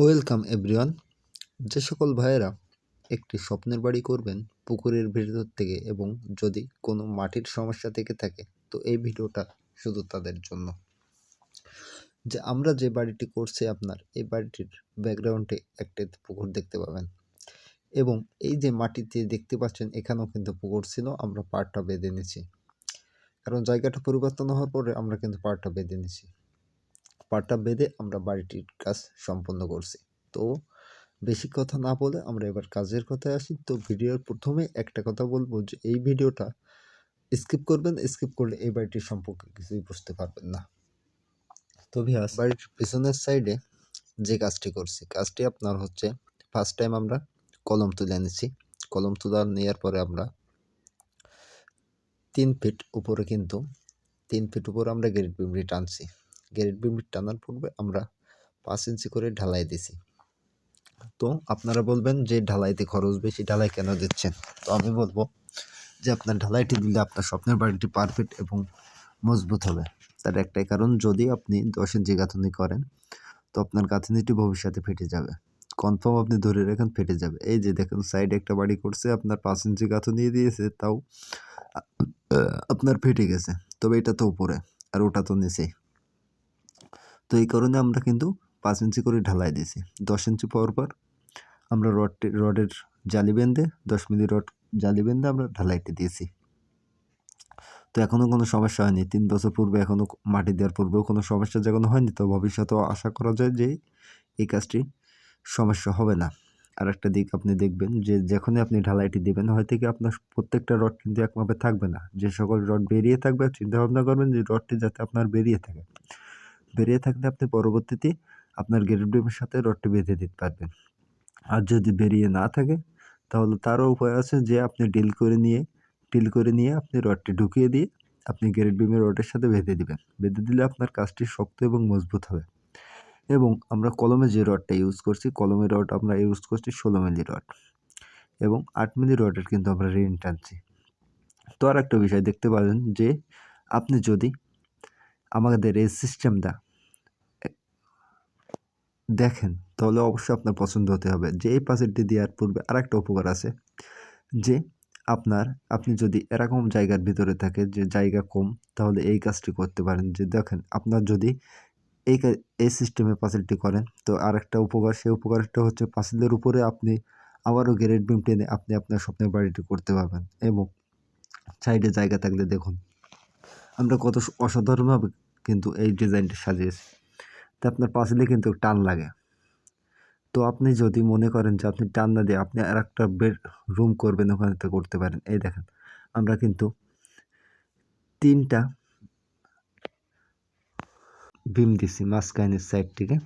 Welcome everyone. যে সকল ভাইয়েরা একটি স্বপ্নের বাড়ি করবেন পুকুরের ভেতর থেকে এবং যদি কোনো মাটির সমস্যা থেকে থাকে, তো এই ভিডিওটা শুধু তাদের জন্য। যে আমরা যে বাড়িটি করছি আপনার, এই বাড়িটির ব্যাকগ্রাউন্ডে একটি পুকুর দেখতে পাবেন। এবং এই যে মাটিতে দেখতে পাচ্ছেন, এখানেও কিন্তু পুকুর ছিল, আমরা পাড়টা বেঁধে নিয়েছি কারণ জায়গাটা পরিবর্তন হওয়ার পরে আমরা কিন্তু পাড়টা বেঁধে নিয়েছি পাটা বেঁধে আমরা বাড়িটির কাজ সম্পন্ন করছি। তো বেশি কথা না বলে আমরা এবার কাজের কথায় আসি। তো ভিডিওর প্রথমে একটা কথা বলব যে এই ভিডিওটা স্কিপ করবেন, স্কিপ করলে এই বাড়িটির সম্পর্কে কিছুই বুঝতে পারবেন না। তো ভিয়াস বাড়ির পিছনের সাইডে যে কাজটি করছি, কাজটি আপনার হচ্ছে ফার্স্ট টাইম আমরা কলম তুলে এনেছি। কলম তুলে নেওয়ার পরে আমরা তিন ফিট উপরে কিন্তু, তিন ফিট উপরে আমরা গ্রেড বিমড়ি টানছি। গ্রেড বিমড়ি টানার পূর্বে আমরা পাঁচ ইঞ্চি করে ঢালাই দিছি। তো আপনারা বলবেন যে ঢালাইতে খরচ বেশি, ঢালাই কেন দিচ্ছেন? তো আমি বলব যে আপনার ঢালাইটি দিলে আপনার স্বপ্নের বাড়িটি পারফেক্ট এবং মজবুত হবে। তার একটাই কারণ, যদি আপনি দশ ইঞ্চি গাঁথনি করেন, তো আপনার গাঁথনিটি ভবিষ্যতে ফেটে যাবে। কনফার্ম আপনি ধরে রাখেন ফেটে যাবে। এই যে দেখেন, সাইডে একটা বাড়ি করছে, আপনার পাঁচ ইঞ্চি গাঁথনি দিয়েছে, তাও আপনার ফেটে গেছে। তবে এটা তো উপরে, আর ওটা তো নিচেই। তো এই কারণে আমরা কিন্তু পাঁচ ইঞ্চি করে ঢালাই দিয়েছি। দশ ইঞ্চি পর পর আমরা রডটি রডের জালি বেঁধে দশ মিলি রড জালি বেঁধে আমরা ঢালাইটি দিয়েছি। তো এখনও কোনো সমস্যা হয়নি। তিন বছর পূর্বে এখনও মাটি দেওয়ার পূর্বেও কোনো সমস্যা যখন হয়নি, তো ভবিষ্যতেও আশা করা যায় যে এই কাজটি সমস্যা হবে না। আর একটা দিক আপনি দেখবেন যে যখনই আপনি ঢালাইটি দেবেন, হয়তো কি আপনার প্রত্যেকটা রড কিন্তু একভাবে থাকবে না। যে সকল রড বেরিয়ে থাকবে চিন্তা ভাবনা করবেন যে রডটি যাতে আপনার বেরিয়ে থাকে। বেরিয়ে থাকলে আপনি পরবর্তীতে আপনার গেট ড্রিমের সাথে রডটি বেঁধে দিতে পারবেন। আর যদি বেরিয়ে না থাকে, তাহলে তারও উপায় আছে যে আপনি ডিল করে নিয়ে ডিল করে নিয়ে আপনি রডটি ঢুকিয়ে দিয়ে আপনি গ্রেড বিমের রডের সাথে বেঁধে দিবেন। বেঁধে দিলে আপনার কাজটি শক্ত এবং মজবুত হবে। এবং আমরা কলমে যে রডটা ইউজ করছি কলমের রড আমরা ইউজ করছি ষোলো মিলি রড এবং আট মিলি রডের কিন্তু আমরা রিন টানছি তো আর একটা বিষয় দেখতে পারেন যে আপনি যদি আমাদের এই সিস্টেমটা দেখেন, তাহলে অবশ্যই আপনার পছন্দ হতে হবে। যে এই পাজেলটি দেওয়ার পূর্বে আর একটা উপকার আছে, যে আপনার, আপনি যদি এরকম জায়গার ভিতরে থাকে, যে জায়গা কম, তাহলে এই কাজটি করতে পারেন। যে দেখেন, আপনার যদি এই এই সিস্টেমে পাসেলটি করেন, তো আর একটা উপকার, সেই উপকারটা হচ্ছে পাসেলের উপরে আপনি আবারও গ্রেড বিম টেনে আপনি আপনার স্বপ্নের বাড়িটি করতে পারবেন এবং সাইডে জায়গা থাকলে দেখুন আমরা কত অসাধারণভাবে কিন্তু এই ডিজাইনটি সাজিয়েছি। তো আপনার পাঁচিলে কিন্তু টান লাগে। তো আপনি যদি মনে করেন যে আপনি টান না দিয়ে আপনি আর একটা বেড রুম করবেন, ওখানে তো করতে পারেন। এই দেখেন, আমরা কিন্তু তিনটা বিম দিছি মাঝখানের সাইড থেকে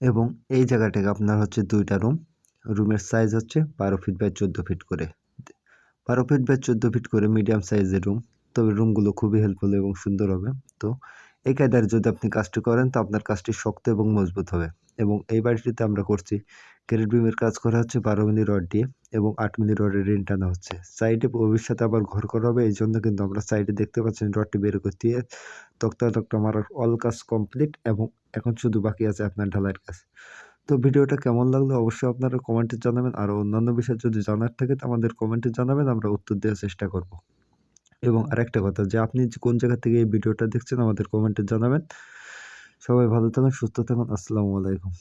এবং এই জায়গাটাকে আপনার হচ্ছে দুইটা রুম। রুমের সাইজ হচ্ছে বারো ফিট বাই চোদ্দ ফিট করে। বারো ফিট বাই চোদ্দ ফিট করে মিডিয়াম সাইজের রুম তবে রুমগুলো খুবই হেল্পফুল এবং সুন্দর হবে। তো এই কায়দার যদি আপনি কাজটি করেন, তো আপনার কাজটি শক্ত এবং মজবুত হবে। এবং এই বাড়িটিতে আমরা করছি, গ্রেড বিমের কাজ করা হচ্ছে বারো মিলি রড দিয়ে এবং আট মিলি রডের রিন টানা হচ্ছে। সাইডে ভবিষ্যতে আবার ঘর করা হবে, এই জন্য কিন্তু আমরা সাইডে দেখতে পাচ্ছেন রডটি বের করতে তক্তা তক্তা মারার অল কাজ কমপ্লিট এবং এখন শুধু বাকি আছে আপনার ঢালাইয়ের কাজ। তো ভিডিওটা কেমন লাগল অবশ্যই আপনারা কমেন্টে জানাবেন। আরও অন্যান্য বিষয় যদি জানার থাকে, তো আমাদের কমেন্টে জানাবেন, আমরা উত্তর দেওয়ার চেষ্টা করব। এবং আরেকটা কথা, যে আপনি কোন জায়গা থেকে এই ভিডিওটা দেখছেন, আমাদের কমেন্টে জানাবেন। সবাই ভালো থাকুন, সুস্থ থাকুন, আসসালামু আলাইকুম।